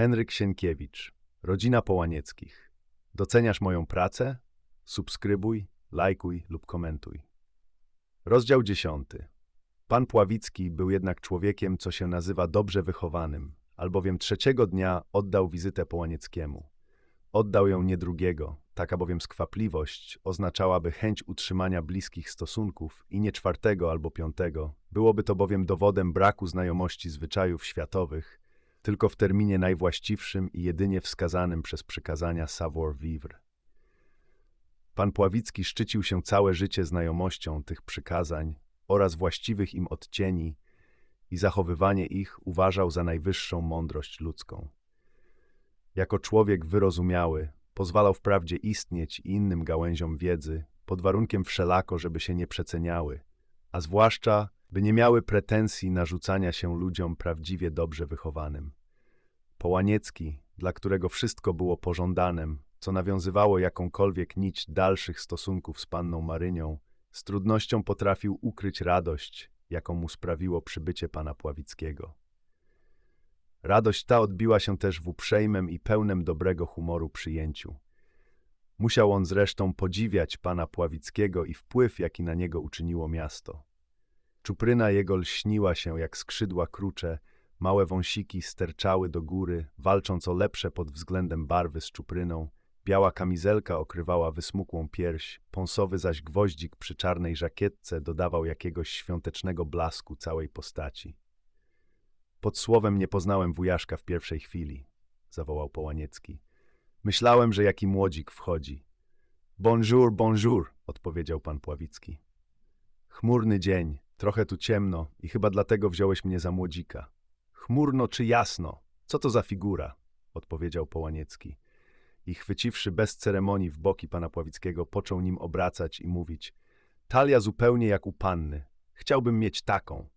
Henryk Sienkiewicz, rodzina Połanieckich. Doceniasz moją pracę? Subskrybuj, lajkuj lub komentuj. Rozdział dziesiąty. Pan Pławicki był jednak człowiekiem, co się nazywa dobrze wychowanym, albowiem trzeciego dnia oddał wizytę Połanieckiemu. Oddał ją nie drugiego, taka bowiem skwapliwość oznaczałaby chęć utrzymania bliskich stosunków i nie czwartego albo piątego. Byłoby to bowiem dowodem braku znajomości zwyczajów światowych, tylko w terminie najwłaściwszym i jedynie wskazanym przez przykazania savoir-vivre. Pan Pławicki szczycił się całe życie znajomością tych przykazań oraz właściwych im odcieni i zachowywanie ich uważał za najwyższą mądrość ludzką. Jako człowiek wyrozumiały, pozwalał wprawdzie istnieć innym gałęziom wiedzy, pod warunkiem wszelako, żeby się nie przeceniały, a zwłaszcza, by nie miały pretensji narzucania się ludziom prawdziwie dobrze wychowanym. Połaniecki, dla którego wszystko było pożądanem, co nawiązywało jakąkolwiek nić dalszych stosunków z panną Marynią, z trudnością potrafił ukryć radość, jaką mu sprawiło przybycie pana Pławickiego. Radość ta odbiła się też w uprzejmym i pełnym dobrego humoru przyjęciu. Musiał on zresztą podziwiać pana Pławickiego i wpływ, jaki na niego uczyniło miasto. Czupryna jego lśniła się jak skrzydła krucze, małe wąsiki sterczały do góry, walcząc o lepsze pod względem barwy z czupryną, biała kamizelka okrywała wysmukłą pierś, pąsowy zaś gwoździk przy czarnej żakietce dodawał jakiegoś świątecznego blasku całej postaci. Pod słowem nie poznałem wujaszka w pierwszej chwili, zawołał Połaniecki. Myślałem, że jaki młodzik wchodzi. Bonjour, bonjour, odpowiedział pan Pławicki. Chmurny dzień, trochę tu ciemno i chyba dlatego wziąłeś mnie za młodzika. Chmurno czy jasno? Co to za figura? odpowiedział Połaniecki. I chwyciwszy bez ceremonii w boki pana Pławickiego, począł nim obracać i mówić. Talia zupełnie jak u panny. Chciałbym mieć taką.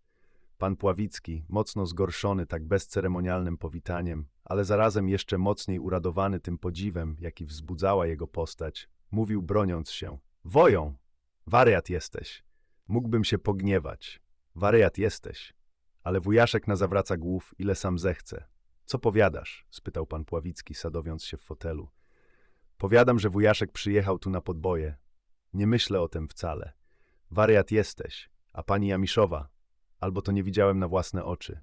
Pan Pławicki, mocno zgorszony tak bezceremonialnym powitaniem, ale zarazem jeszcze mocniej uradowany tym podziwem, jaki wzbudzała jego postać, mówił broniąc się. Woją! Wariat jesteś! Mógłbym się pogniewać. Wariat jesteś. Ale wujaszek na zawraca głów, ile sam zechce. Co powiadasz? spytał pan Pławicki, sadowiąc się w fotelu. Powiadam, że wujaszek przyjechał tu na podboje. Nie myślę o tym wcale. Wariat jesteś, a pani Jamiszowa, albo to nie widziałem na własne oczy.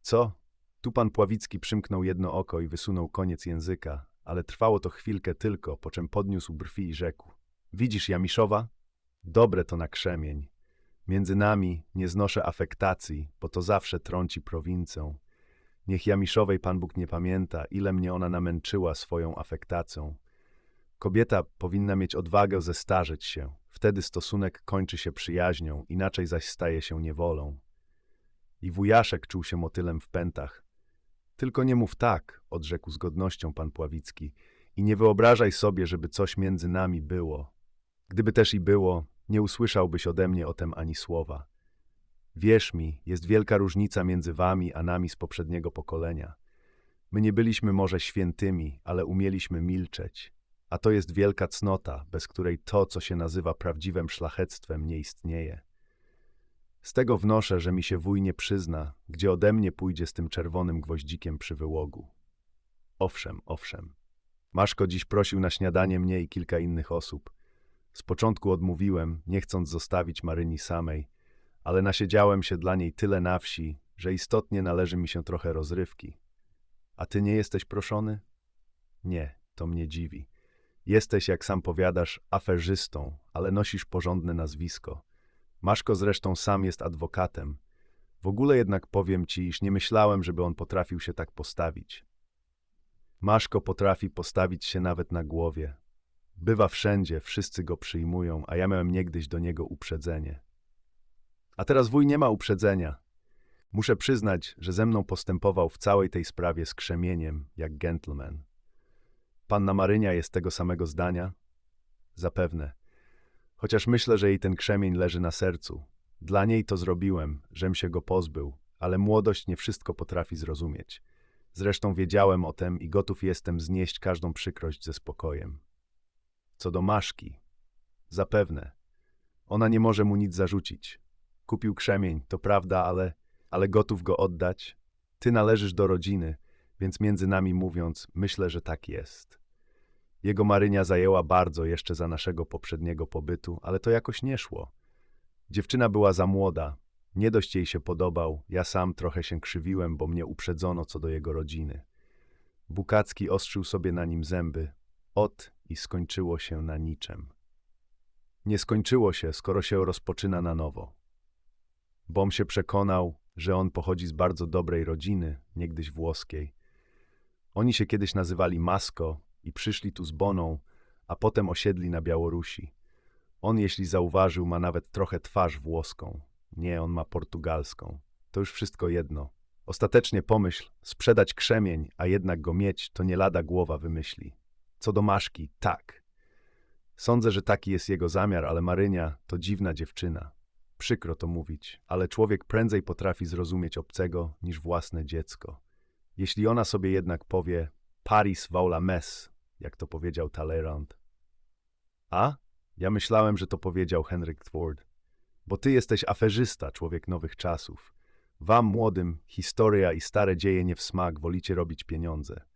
Co? Tu pan Pławicki przymknął jedno oko i wysunął koniec języka, ale trwało to chwilkę tylko, po czym podniósł brwi i rzekł. Widzisz, Jamiszowa? Dobre to na krzemień. Między nami nie znoszę afektacji, bo to zawsze trąci prowincją. Niech Jamiszowej Pan Bóg nie pamięta, ile mnie ona namęczyła swoją afektacją. Kobieta powinna mieć odwagę zestarzeć się. Wtedy stosunek kończy się przyjaźnią, inaczej zaś staje się niewolą. I wujaszek czuł się motylem w pętach. Tylko nie mów tak, odrzekł z godnością pan Pławicki, i nie wyobrażaj sobie, żeby coś między nami było. Gdyby też i było, nie usłyszałbyś ode mnie o tem ani słowa. Wierz mi, jest wielka różnica między wami a nami z poprzedniego pokolenia. My nie byliśmy może świętymi, ale umieliśmy milczeć. A to jest wielka cnota, bez której to, co się nazywa prawdziwym szlachectwem, nie istnieje. Z tego wnoszę, że mi się wuj nie przyzna, gdzie ode mnie pójdzie z tym czerwonym gwoździkiem przy wyłogu. Owszem, owszem. Maszko dziś prosił na śniadanie mnie i kilka innych osób. Z początku odmówiłem, nie chcąc zostawić Maryni samej, ale nasiedziałem się dla niej tyle na wsi, że istotnie należy mi się trochę rozrywki. A ty nie jesteś proszony? Nie, to mnie dziwi. Jesteś, jak sam powiadasz, aferzystą, ale nosisz porządne nazwisko. Maszko zresztą sam jest adwokatem. W ogóle jednak powiem ci, iż nie myślałem, żeby on potrafił się tak postawić. Maszko potrafi postawić się nawet na głowie. Bywa wszędzie, wszyscy go przyjmują, a ja miałem niegdyś do niego uprzedzenie. A teraz wuj nie ma uprzedzenia. Muszę przyznać, że ze mną postępował w całej tej sprawie z krzemieniem, jak gentleman. Panna Marynia jest tego samego zdania? Zapewne. Chociaż myślę, że jej ten krzemień leży na sercu. Dla niej to zrobiłem, żem się go pozbył, ale młodość nie wszystko potrafi zrozumieć. Zresztą wiedziałem o tem i gotów jestem znieść każdą przykrość ze spokojem. Co do Maszki, zapewne. Ona nie może mu nic zarzucić. Kupił krzemień, to prawda, ale, ale gotów go oddać. Ty należysz do rodziny, więc między nami mówiąc, myślę, że tak jest. Jego Marynia zajęła bardzo jeszcze za naszego poprzedniego pobytu, ale to jakoś nie szło. Dziewczyna była za młoda, nie dość jej się podobał, ja sam trochę się krzywiłem, bo mnie uprzedzono co do jego rodziny. Bukacki ostrzył sobie na nim zęby, i skończyło się na niczem. Nie skończyło się, skoro się rozpoczyna na nowo. Bom się przekonał, że on pochodzi z bardzo dobrej rodziny, niegdyś włoskiej. Oni się kiedyś nazywali Masko i przyszli tu z Boną, a potem osiedli na Białorusi. On, jeśli zauważył, ma nawet trochę twarz włoską. Nie, on ma portugalską. To już wszystko jedno. Ostatecznie pomyśl, sprzedać krzemień, a jednak go mieć, to nie lada głowa wymyśli. Co do Maszki, tak. Sądzę, że taki jest jego zamiar, ale Marynia to dziwna dziewczyna. Przykro to mówić, ale człowiek prędzej potrafi zrozumieć obcego niż własne dziecko. Jeśli ona sobie jednak powie Paris vaula mes, jak to powiedział Talleyrand. A? Ja myślałem, że to powiedział Henryk Ford. Bo ty jesteś aferzysta, człowiek nowych czasów. Wam, młodym, historia i stare dzieje nie w smak, wolicie robić pieniądze.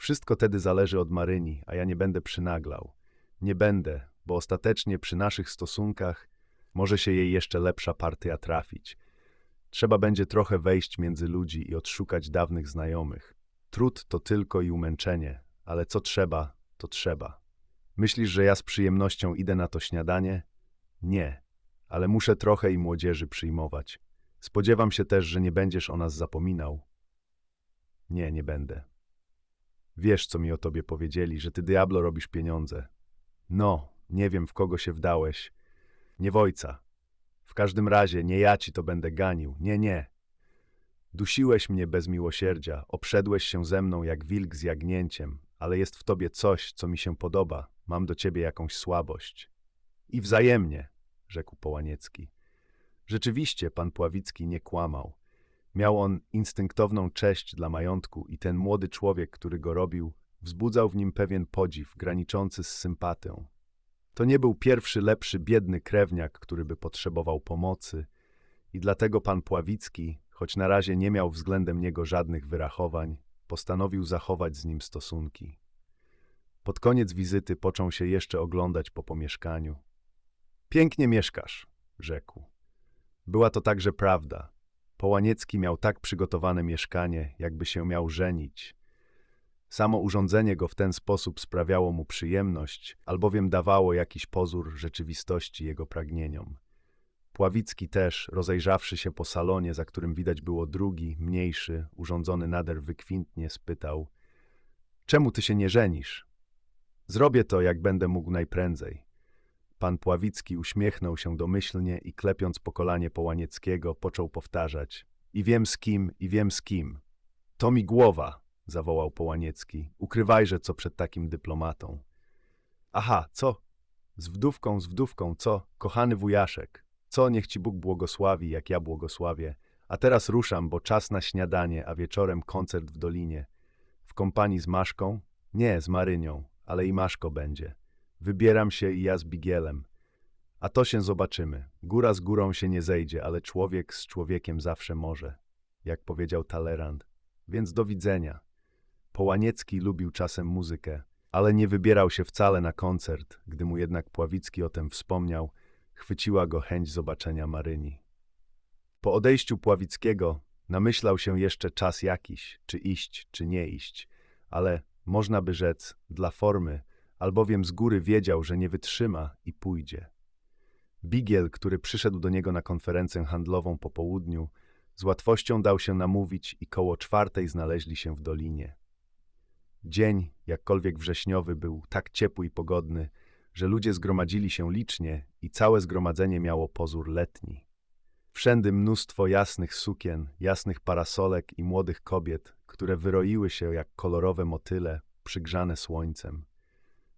Wszystko tedy zależy od Maryni, a ja nie będę przynaglał. Nie będę, bo ostatecznie przy naszych stosunkach może się jej jeszcze lepsza partia trafić. Trzeba będzie trochę wejść między ludzi i odszukać dawnych znajomych. Trud to tylko i umęczenie, ale co trzeba, to trzeba. Myślisz, że ja z przyjemnością idę na to śniadanie? Nie, ale muszę trochę i młodzieży przyjmować. Spodziewam się też, że nie będziesz o nas zapominał. Nie, nie będę. Wiesz, co mi o tobie powiedzieli, że ty diablo robisz pieniądze. No, nie wiem, w kogo się wdałeś. Nie w ojca. W każdym razie nie ja ci to będę ganił. Nie, nie. Dusiłeś mnie bez miłosierdzia, obszedłeś się ze mną jak wilk z jagnięciem, ale jest w tobie coś, co mi się podoba. Mam do ciebie jakąś słabość. I wzajemnie, rzekł Połaniecki. Rzeczywiście pan Pławicki nie kłamał. Miał on instynktowną cześć dla majątku i ten młody człowiek, który go robił, wzbudzał w nim pewien podziw, graniczący z sympatią. To nie był pierwszy, lepszy, biedny krewniak, który by potrzebował pomocy i dlatego pan Pławicki, choć na razie nie miał względem niego żadnych wyrachowań, postanowił zachować z nim stosunki. Pod koniec wizyty począł się jeszcze oglądać po pomieszkaniu. Pięknie mieszkasz, rzekł. Była to także prawda. Połaniecki miał tak przygotowane mieszkanie, jakby się miał żenić. Samo urządzenie go w ten sposób sprawiało mu przyjemność, albowiem dawało jakiś pozór rzeczywistości jego pragnieniom. Pławicki też, rozejrzawszy się po salonie, za którym widać było drugi, mniejszy, urządzony nader wykwintnie, spytał – Czemu ty się nie żenisz? Zrobię to, jak będę mógł najprędzej. Pan Pławicki uśmiechnął się domyślnie i klepiąc po kolanie Połanieckiego, począł powtarzać – i wiem z kim, i wiem z kim. To mi głowa, zawołał Połaniecki. Ukrywajże, co przed takim dyplomatą. Aha, co? Z wdówką, z wdówką, co? Kochany wujaszek. Co, niech ci Bóg błogosławi, jak ja błogosławię. A teraz ruszam, bo czas na śniadanie, a wieczorem koncert w Dolinie. W kompanii z Maszką? Nie, z Marynią, ale i Maszko będzie. Wybieram się i ja z Bigielem. A to się zobaczymy. Góra z górą się nie zejdzie, ale człowiek z człowiekiem zawsze może. Jak powiedział Talleyrand. Więc do widzenia. Połaniecki lubił czasem muzykę, ale nie wybierał się wcale na koncert. Gdy mu jednak Pławicki o tym wspomniał, chwyciła go chęć zobaczenia Maryni. Po odejściu Pławickiego namyślał się jeszcze czas jakiś, czy iść, czy nie iść, ale można by rzec dla formy, albowiem z góry wiedział, że nie wytrzyma i pójdzie. Bigiel, który przyszedł do niego na konferencję handlową po południu, z łatwością dał się namówić i koło czwartej znaleźli się w dolinie. Dzień, jakkolwiek wrześniowy, był tak ciepły i pogodny, że ludzie zgromadzili się licznie i całe zgromadzenie miało pozór letni. Wszędy mnóstwo jasnych sukien, jasnych parasolek i młodych kobiet, które wyroiły się jak kolorowe motyle, przygrzane słońcem.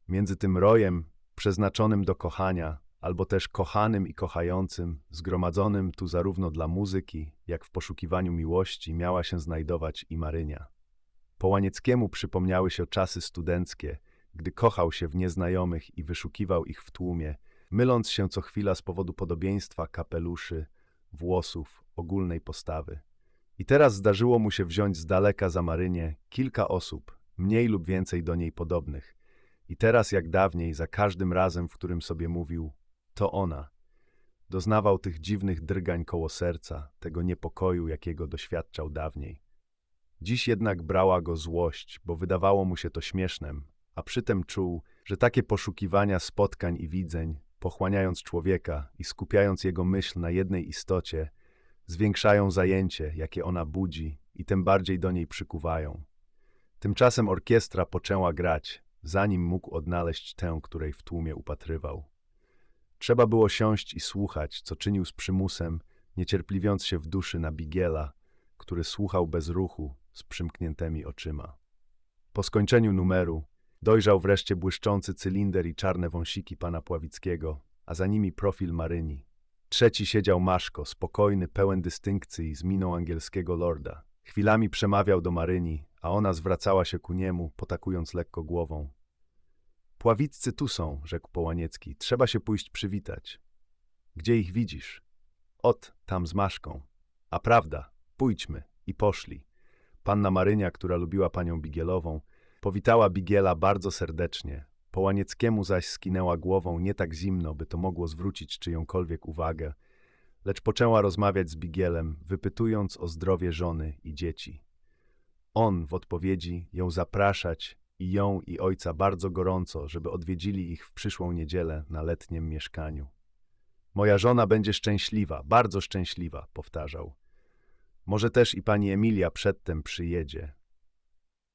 Między tym rojem, przeznaczonym do kochania, albo też kochanym i kochającym, zgromadzonym tu zarówno dla muzyki, jak w poszukiwaniu miłości, miała się znajdować i Marynia. Połanieckiemu przypomniały się czasy studenckie, gdy kochał się w nieznajomych i wyszukiwał ich w tłumie, myląc się co chwila z powodu podobieństwa kapeluszy, włosów, ogólnej postawy. I teraz zdarzyło mu się wziąć z daleka za Marynię kilka osób, mniej lub więcej do niej podobnych. I teraz, jak dawniej, za każdym razem, w którym sobie mówił, to ona. Doznawał tych dziwnych drgań koło serca, tego niepokoju, jakiego doświadczał dawniej. Dziś jednak brała go złość, bo wydawało mu się to śmiesznem, a przytem czuł, że takie poszukiwania spotkań i widzeń, pochłaniając człowieka i skupiając jego myśl na jednej istocie, zwiększają zajęcie, jakie ona budzi i tym bardziej do niej przykuwają. Tymczasem orkiestra poczęła grać, zanim mógł odnaleźć tę, której w tłumie upatrywał. Trzeba było siąść i słuchać, co czynił z przymusem, niecierpliwiąc się w duszy na Bigiela, który słuchał bez ruchu, z przymkniętymi oczyma. Po skończeniu numeru dojrzał wreszcie błyszczący cylinder i czarne wąsiki pana Pławickiego, a za nimi profil Maryni. Trzeci siedział Maszko, spokojny, pełen dystynkcji, z miną angielskiego lorda. Chwilami przemawiał do Maryni, a ona zwracała się ku niemu, potakując lekko głową. Pławiccy tu są, rzekł Połaniecki, trzeba się pójść przywitać. Gdzie ich widzisz? Ot, tam z Maszką. A prawda, pójdźmy. I poszli. Panna Marynia, która lubiła panią Bigielową, powitała Bigiela bardzo serdecznie. Połanieckiemu zaś skinęła głową nie tak zimno, by to mogło zwrócić czyjąkolwiek uwagę, lecz poczęła rozmawiać z Bigielem, wypytując o zdrowie żony i dzieci. On w odpowiedzi ją zapraszać i ją i ojca bardzo gorąco, żeby odwiedzili ich w przyszłą niedzielę na letnim mieszkaniu. Moja żona będzie szczęśliwa, bardzo szczęśliwa, powtarzał. Może też i pani Emilia przedtem przyjedzie.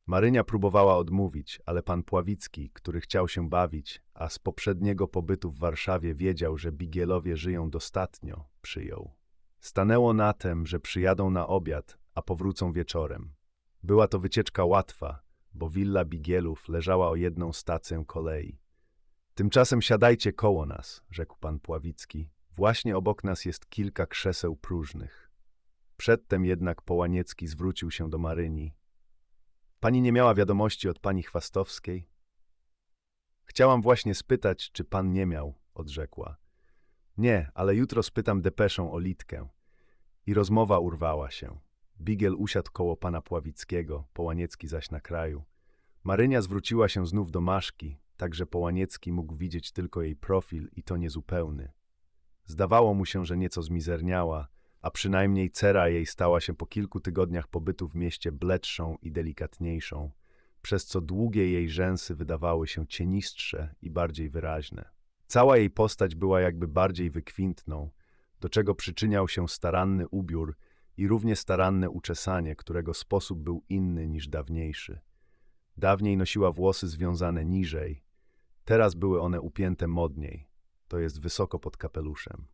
Marynia próbowała odmówić, ale pan Pławicki, który chciał się bawić, a z poprzedniego pobytu w Warszawie wiedział, że Bigielowie żyją dostatnio, przyjął. Stanęło na tem, że przyjadą na obiad, a powrócą wieczorem. Była to wycieczka łatwa, bo willa Bigielów leżała o jedną stację kolei. Tymczasem siadajcie koło nas, rzekł pan Pławicki. Właśnie obok nas jest kilka krzeseł próżnych. Przedtem jednak Połaniecki zwrócił się do Maryni. Pani nie miała wiadomości od pani Chwastowskiej? Chciałam właśnie spytać, czy pan nie miał, odrzekła. Nie, ale jutro spytam depeszę o Litkę. I rozmowa urwała się. Bigiel usiadł koło pana Pławickiego, Połaniecki zaś na kraju. Marynia zwróciła się znów do Maszki, tak że Połaniecki mógł widzieć tylko jej profil i to niezupełny. Zdawało mu się, że nieco zmizerniała, a przynajmniej cera jej stała się po kilku tygodniach pobytu w mieście bledszą i delikatniejszą, przez co długie jej rzęsy wydawały się cienistsze i bardziej wyraźne. Cała jej postać była jakby bardziej wykwintną, do czego przyczyniał się staranny ubiór i równie staranne uczesanie, którego sposób był inny niż dawniejszy. Dawniej nosiła włosy związane niżej, teraz były one upięte modniej, to jest wysoko pod kapeluszem.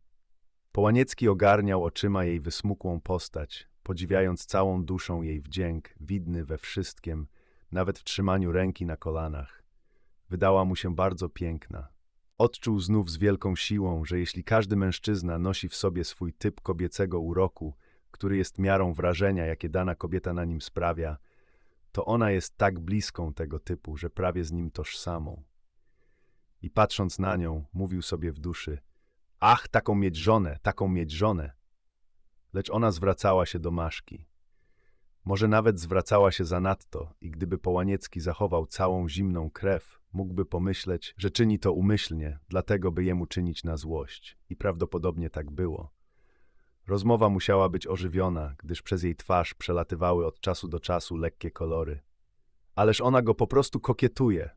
Połaniecki ogarniał oczyma jej wysmukłą postać, podziwiając całą duszą jej wdzięk, widny we wszystkim, nawet w trzymaniu ręki na kolanach. Wydała mu się bardzo piękna. Odczuł znów z wielką siłą, że jeśli każdy mężczyzna nosi w sobie swój typ kobiecego uroku, który jest miarą wrażenia, jakie dana kobieta na nim sprawia, to ona jest tak bliską tego typu, że prawie z nim tożsamą. I patrząc na nią, mówił sobie w duszy – Ach, taką mieć żonę, taką mieć żonę. Lecz ona zwracała się do Maszki. Może nawet zwracała się zanadto i gdyby Połaniecki zachował całą zimną krew, mógłby pomyśleć, że czyni to umyślnie, dlatego by jemu czynić na złość. I prawdopodobnie tak było. Rozmowa musiała być ożywiona, gdyż przez jej twarz przelatywały od czasu do czasu lekkie kolory. Ależ ona go po prostu kokietuje,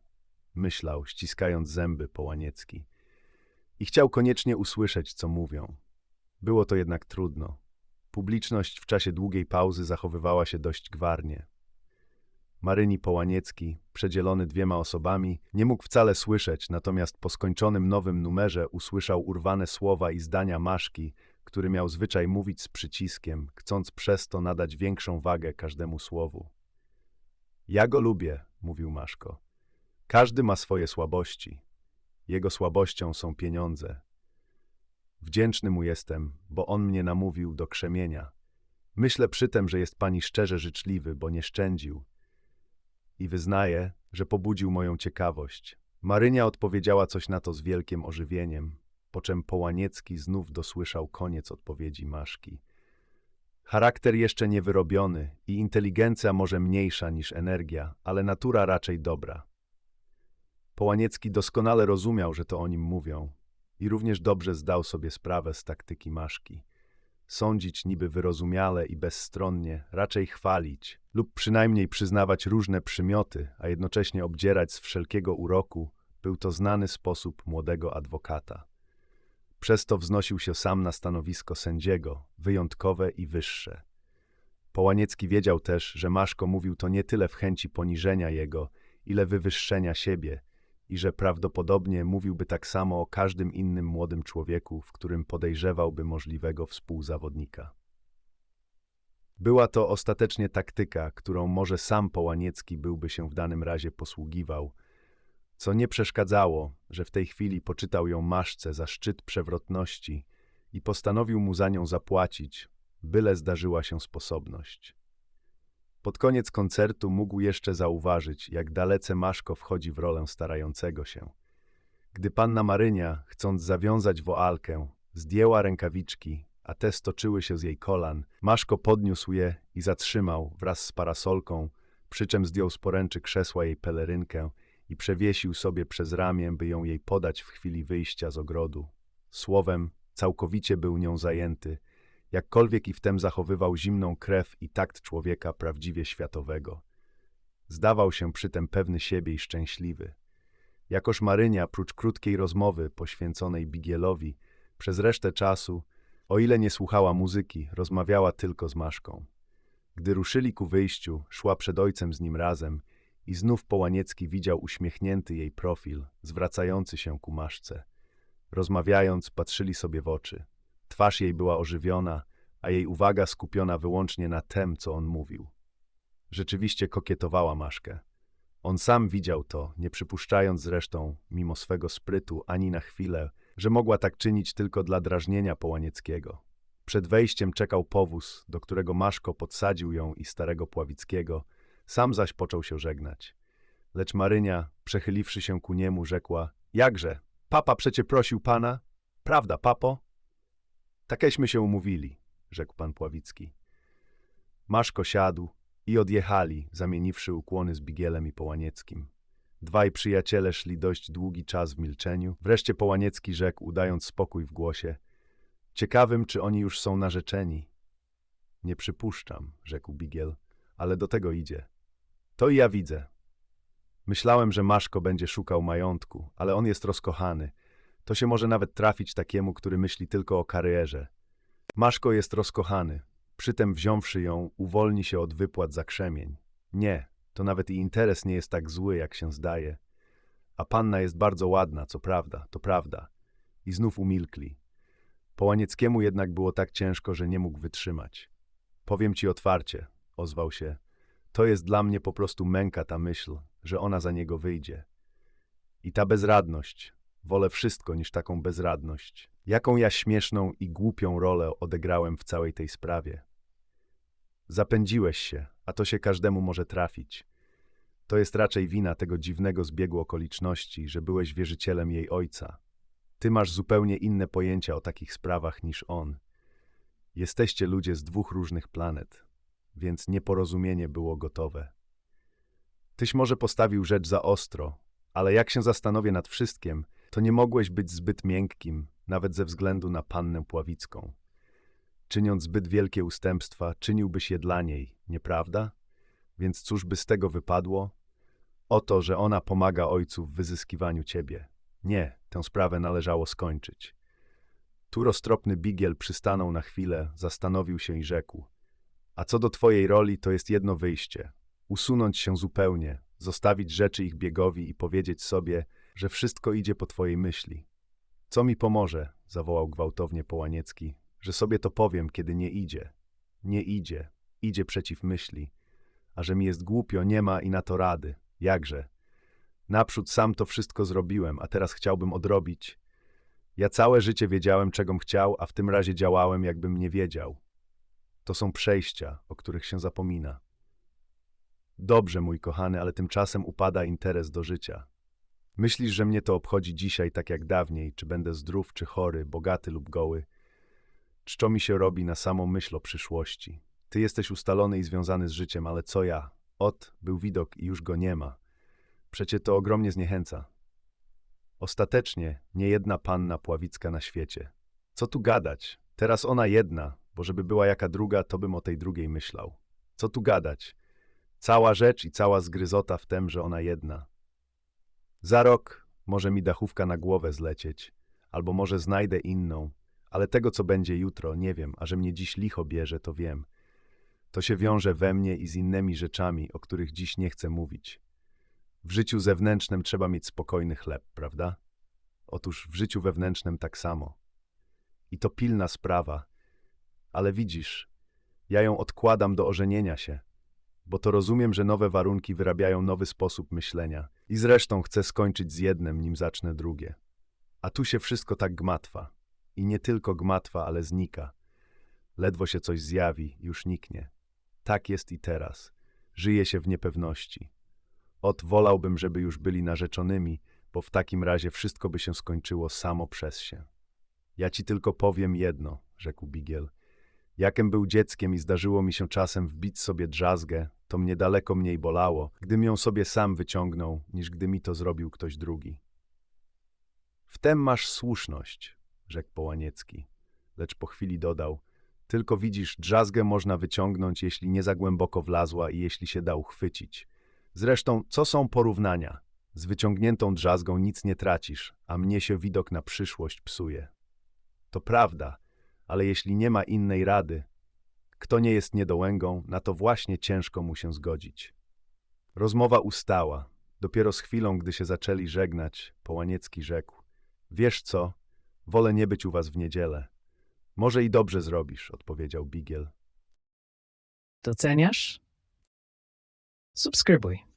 myślał, ściskając zęby Połaniecki i chciał koniecznie usłyszeć, co mówią. Było to jednak trudno. Publiczność w czasie długiej pauzy zachowywała się dość gwarnie. Maryni Połaniecki, przedzielony dwiema osobami, nie mógł wcale słyszeć, natomiast po skończonym nowym numerze usłyszał urwane słowa i zdania Maszki, który miał zwyczaj mówić z przyciskiem, chcąc przez to nadać większą wagę każdemu słowu. Ja go lubię, mówił Maszko. Każdy ma swoje słabości. Jego słabością są pieniądze. Wdzięczny mu jestem, bo on mnie namówił do krzemienia. Myślę przytem, że jest pani szczerze życzliwy, bo nie szczędził. I wyznaję, że pobudził moją ciekawość. Marynia odpowiedziała coś na to z wielkim ożywieniem, po czym Połaniecki znów dosłyszał koniec odpowiedzi Maszki. Charakter jeszcze niewyrobiony i inteligencja może mniejsza niż energia, ale natura raczej dobra. Połaniecki doskonale rozumiał, że to o nim mówią i również dobrze zdał sobie sprawę z taktyki Maszki. Sądzić niby wyrozumiale i bezstronnie, raczej chwalić lub przynajmniej przyznawać różne przymioty, a jednocześnie obdzierać z wszelkiego uroku, był to znany sposób młodego adwokata. Przez to wznosił się sam na stanowisko sędziego, wyjątkowe i wyższe. Połaniecki wiedział też, że Maszko mówił to nie tyle w chęci poniżenia jego, ile wywyższenia siebie i że prawdopodobnie mówiłby tak samo o każdym innym młodym człowieku, w którym podejrzewałby możliwego współzawodnika. Była to ostatecznie taktyka, którą może sam Połaniecki byłby się w danym razie posługiwał, co nie przeszkadzało, że w tej chwili poczytał ją Maszce za szczyt przewrotności i postanowił mu za nią zapłacić, byle zdarzyła się sposobność. Pod koniec koncertu mógł jeszcze zauważyć, jak dalece Maszko wchodzi w rolę starającego się. Gdy panna Marynia, chcąc zawiązać woalkę, zdjęła rękawiczki, a te stoczyły się z jej kolan, Maszko podniósł je i zatrzymał wraz z parasolką, przy czym zdjął z poręczy krzesła jej pelerynkę i przewiesił sobie przez ramię, by ją jej podać w chwili wyjścia z ogrodu. Słowem, całkowicie był nią zajęty, jakkolwiek i wtem zachowywał zimną krew i takt człowieka prawdziwie światowego. Zdawał się przytem pewny siebie i szczęśliwy. Jakoż Marynia, prócz krótkiej rozmowy poświęconej Bigielowi, przez resztę czasu, o ile nie słuchała muzyki, rozmawiała tylko z Maszką. Gdy ruszyli ku wyjściu, szła przed ojcem z nim razem i znów Połaniecki widział uśmiechnięty jej profil, zwracający się ku Maszce. Rozmawiając, patrzyli sobie w oczy. Twarz jej była ożywiona, a jej uwaga skupiona wyłącznie na tem, co on mówił. Rzeczywiście kokietowała Maszkę. On sam widział to, nie przypuszczając zresztą, mimo swego sprytu, ani na chwilę, że mogła tak czynić tylko dla drażnienia Połanieckiego. Przed wejściem czekał powóz, do którego Maszko podsadził ją i starego Pławickiego, sam zaś począł się żegnać. Lecz Marynia, przechyliwszy się ku niemu, rzekła: Jakże? Papa przecie prosił pana? Prawda, papo? Takeśmy się umówili, rzekł pan Pławicki. Maszko siadł i odjechali, zamieniwszy ukłony z Bigielem i Połanieckim. Dwaj przyjaciele szli dość długi czas w milczeniu. Wreszcie Połaniecki rzekł, udając spokój w głosie. Ciekawym, czy oni już są narzeczeni. Nie przypuszczam, rzekł Bigiel, ale do tego idzie. To i ja widzę. Myślałem, że Maszko będzie szukał majątku, ale on jest rozkochany. To się może nawet trafić takiemu, który myśli tylko o karierze. Maszko jest rozkochany. Przytem wziąwszy ją, uwolni się od wypłat za krzemień. Nie, to nawet i interes nie jest tak zły, jak się zdaje. A panna jest bardzo ładna, co prawda, to prawda. I znów umilkli. Połanieckiemu jednak było tak ciężko, że nie mógł wytrzymać. Powiem ci otwarcie, ozwał się. To jest dla mnie po prostu męka ta myśl, że ona za niego wyjdzie. I ta bezradność. Wolę wszystko niż taką bezradność. Jaką ja śmieszną i głupią rolę odegrałem w całej tej sprawie. Zapędziłeś się, a to się każdemu może trafić. To jest raczej wina tego dziwnego zbiegu okoliczności, że byłeś wierzycielem jej ojca. Ty masz zupełnie inne pojęcia o takich sprawach niż on. Jesteście ludzie z dwóch różnych planet, więc nieporozumienie było gotowe. Tyś może postawił rzecz za ostro, ale jak się zastanowię nad wszystkim, to nie mogłeś być zbyt miękkim, nawet ze względu na pannę Pławicką. Czyniąc zbyt wielkie ustępstwa, czyniłbyś je dla niej, nieprawda? Więc cóż by z tego wypadło? Oto, że ona pomaga ojcu w wyzyskiwaniu ciebie. Nie, tę sprawę należało skończyć. Tu roztropny Bigiel przystanął na chwilę, zastanowił się i rzekł. A co do twojej roli, to jest jedno wyjście. Usunąć się zupełnie, zostawić rzeczy ich biegowi i powiedzieć sobie, że wszystko idzie po twojej myśli. Co mi pomoże, zawołał gwałtownie Połaniecki, że sobie to powiem, kiedy nie idzie. Nie idzie, idzie przeciw myśli. A że mi jest głupio, nie ma i na to rady. Jakże? Naprzód sam to wszystko zrobiłem, a teraz chciałbym odrobić. Ja całe życie wiedziałem, czegom chciał, a w tym razie działałem, jakbym nie wiedział. To są przejścia, o których się zapomina. Dobrze, mój kochany, ale tymczasem upada interes do życia. Myślisz, że mnie to obchodzi dzisiaj tak jak dawniej, czy będę zdrów, czy chory, bogaty lub goły? Czczo mi się robi na samą myśl o przyszłości. Ty jesteś ustalony i związany z życiem, ale co ja? Ot, był widok i już go nie ma. Przecie to ogromnie zniechęca. Ostatecznie nie jedna panna Pławicka na świecie. Co tu gadać? Teraz ona jedna, bo żeby była jaka druga, to bym o tej drugiej myślał. Co tu gadać? Cała rzecz i cała zgryzota w tem, że ona jedna. Za rok może mi dachówka na głowę zlecieć, albo może znajdę inną, ale tego, co będzie jutro, nie wiem, a że mnie dziś licho bierze, to wiem. To się wiąże we mnie i z innymi rzeczami, o których dziś nie chcę mówić. W życiu zewnętrznym trzeba mieć spokojny chleb, prawda? Otóż w życiu wewnętrznym tak samo. I to pilna sprawa, ale widzisz, ja ją odkładam do ożenienia się, bo to rozumiem, że nowe warunki wyrabiają nowy sposób myślenia i zresztą chcę skończyć z jednym, nim zacznę drugie. A tu się wszystko tak gmatwa. I nie tylko gmatwa, ale znika. Ledwo się coś zjawi, już niknie. Tak jest i teraz. Żyje się w niepewności. Ot, wolałbym, żeby już byli narzeczonymi, bo w takim razie wszystko by się skończyło samo przez się. Ja ci tylko powiem jedno, rzekł Bigiel. Jakem był dzieckiem i zdarzyło mi się czasem wbić sobie drzazgę, to mnie daleko mniej bolało, gdym ją sobie sam wyciągnął, niż gdy mi to zrobił ktoś drugi. W tem masz słuszność, rzekł Połaniecki, lecz po chwili dodał, tylko widzisz, drzazgę można wyciągnąć, jeśli nie za głęboko wlazła i jeśli się da uchwycić. Zresztą, co są porównania? Z wyciągniętą drzazgą nic nie tracisz, a mnie się widok na przyszłość psuje. To prawda, ale jeśli nie ma innej rady, kto nie jest niedołęgą, na to właśnie ciężko mu się zgodzić. Rozmowa ustała. Dopiero z chwilą, gdy się zaczęli żegnać, Połaniecki rzekł: Wiesz co, wolę nie być u was w niedzielę. Może i dobrze zrobisz, odpowiedział Bigiel. Doceniasz? Subskrybuj.